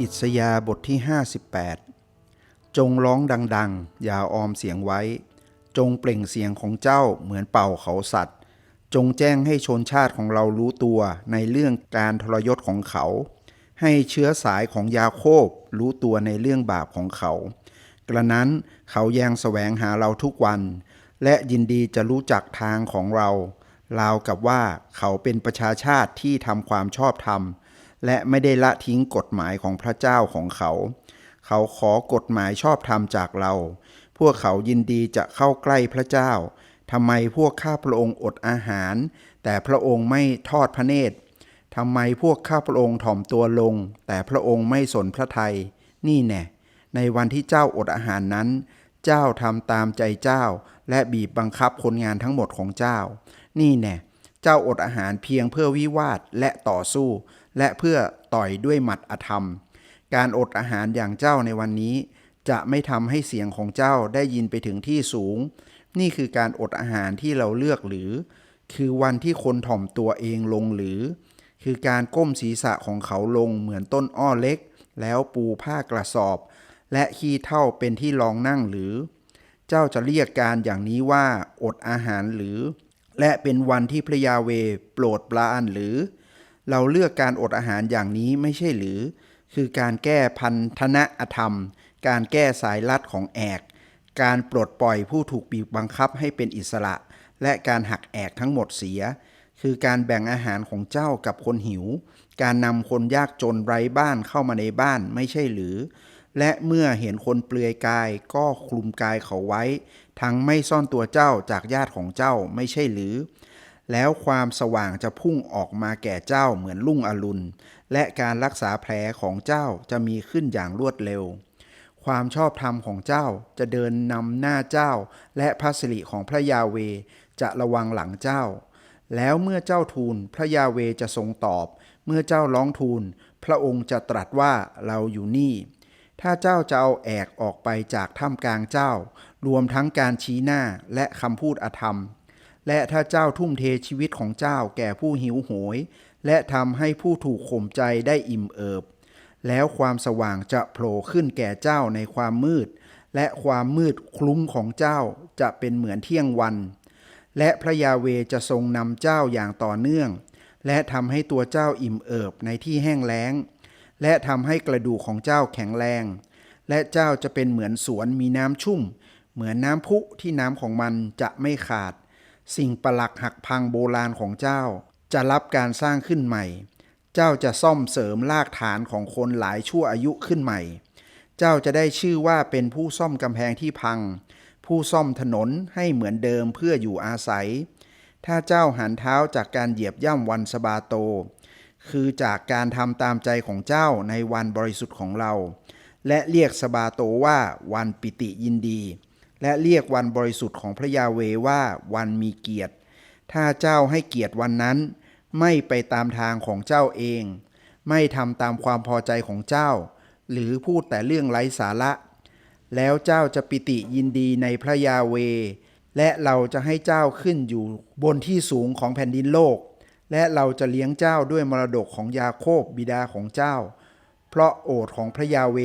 อิสยาบทที่ 58 จงร้องดัง ๆ อย่าออมเสียงไว้ จงเปล่งเสียงของเจ้าเหมือนเป่าเขาสัตว์ จงแจ้งให้ชนชาติของเรารู้ตัวในเรื่องการทรยศของเขา ให้เชื้อสายของยาโคบรู้ตัวในเรื่องบาปของเขา กระนั้นเขายังแสวงหาเราทุกวัน และยินดีจะรู้จักทางของเราราวกับว่าเขาเป็นประชาชาติที่ทำความชอบธรรม และไม่ได้ละทิ้งกฎหมายของพระเจ้าของเขา เขาขอกฎหมายชอบธรรมจากเรา พวกเขายินดีจะเข้าใกล้พระเจ้าทำไมพวกข้าพระองค์อดอาหาร แต่พระองค์ไม่ทอดพระเนตรทำไมพวกข้าพระองค์ถ่อมตัวลง แต่พระองค์ไม่สนพระทัยนี่แน่ในวันที่เจ้าอดอาหารนั้น เจ้าทำตามใจเจ้า และบีบบังคับคนงานทั้งหมดของเจ้า นี่แน่เจ้าอดอาหารเพียงเพื่อวิวาทและต่อสู้ และเพื่อต่อยด้วยหมัดอธรรม การอดอาหารอย่างเจ้าในวันนี้ จะไม่ทำให้เสียงของเจ้าได้ยินไปถึงที่สูง นี่คือการอดอาหารที่เราเลือกหรือ คือวันที่คนถ่อมตัวเองลงหรือ คือการก้มศีรษะของเขาลงเหมือนต้นอ้อเล็ก แล้วปูผ้ากระสอบ และขี้เท่าเป็นที่รองนั่งหรือ เจ้าจะเรียกการอย่างนี้ว่าอดอาหารหรือ และเป็นวันที่พระยาเวโปรดปรานหรือ เราเลือกการอดอาหารอย่างนี้ไม่ใช่หรือ คือการแก้พันธนะอธรรม การแก้สายลัดของแอก การปลดปล่อยผู้ถูกบีบบังคับให้เป็นอิสระ และการหักแอกทั้งหมดเสีย คือการแบ่งอาหารของเจ้ากับคนหิว การนำคนยากจนไร้บ้านเข้ามาในบ้านไม่ใช่หรือ และเมื่อเห็นคนเปลือยกายก็คลุมกายเขาไว้ ทั้งไม่ซ่อนตัวเจ้าจากญาติของเจ้าไม่ใช่หรือ แล้วความสว่างจะพุ่งออกมาแก่เจ้าเหมือนลุ่งอรุณ และการรักษาแผลของเจ้าจะมีขึ้นอย่างรวดเร็ว ความชอบธรรมของเจ้าจะเดินนำหน้าเจ้า และพระสิริของพระยาเวจะระวังหลังเจ้า แล้วเมื่อเจ้าทูลพระยาเวจะทรงตอบ เมื่อเจ้าร้องทูล พระองค์จะตรัสว่าเราอยู่นี่ ถ้าเจ้าจะเอาแอกออกไปจากถ้ำกลางเจ้า รวมทั้งการชี้หน้าและคำพูดอธรรม และถ้าเจ้าทุ่มเทชีวิตของเจ้าแก่ผู้หิวโหย และทำให้ผู้ถูกข่มใจได้อิ่มเอิบ แล้วความสว่างจะโผล่ขึ้นแก่เจ้าในความมืด และความมืดคลุ้มของเจ้าจะเป็นเหมือนเที่ยงวัน และพระยาเวจะทรงนำเจ้าอย่างต่อเนื่อง และทำให้ตัวเจ้าอิ่มเอิบในที่แห้งแล้ง และทำให้กระดูกของเจ้าแข็งแรง และเจ้าจะเป็นเหมือนสวนมีน้ำชุ่ม เหมือนน้ำพุที่น้ำของมันจะไม่ขาด สิ่งประหลักหักพังโบราณของเจ้า จะรับการสร้างขึ้นใหม่ เจ้าจะซ่อมเสริมรากฐานของคนหลายชั่วอายุขึ้นใหม่ เจ้าจะได้ชื่อว่าเป็นผู้ซ่อมกำแพงที่พัง ผู้ซ่อมถนนให้เหมือนเดิมเพื่ออยู่อาศัย ถ้าเจ้าหันเท้าจากการเหยียบย่ำวันสบาโต คือจากการทำตามใจของเจ้าในวันบริสุทธิ์ของเรา และเรียกสบาโตว่าวันปิติยินดี และเรียกวันบริสุทธิ์ของพระยาเวว่าวันมีเกียรติ ถ้าเจ้าให้เกียรติวันนั้น ไม่ไปตามทางของเจ้าเอง ไม่ทำตามความพอใจของเจ้า หรือพูดแต่เรื่องไร้สาระ แล้วเจ้าจะปิติยินดีในพระยาเว และเราจะให้เจ้าขึ้นอยู่บนที่สูงของแผ่นดินโลก และเราจะเลี้ยงเจ้าด้วยมรดกของยาโคบบิดาของเจ้า เพราะโอทของพระยาเว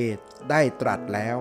ได้ตรัสแล้ว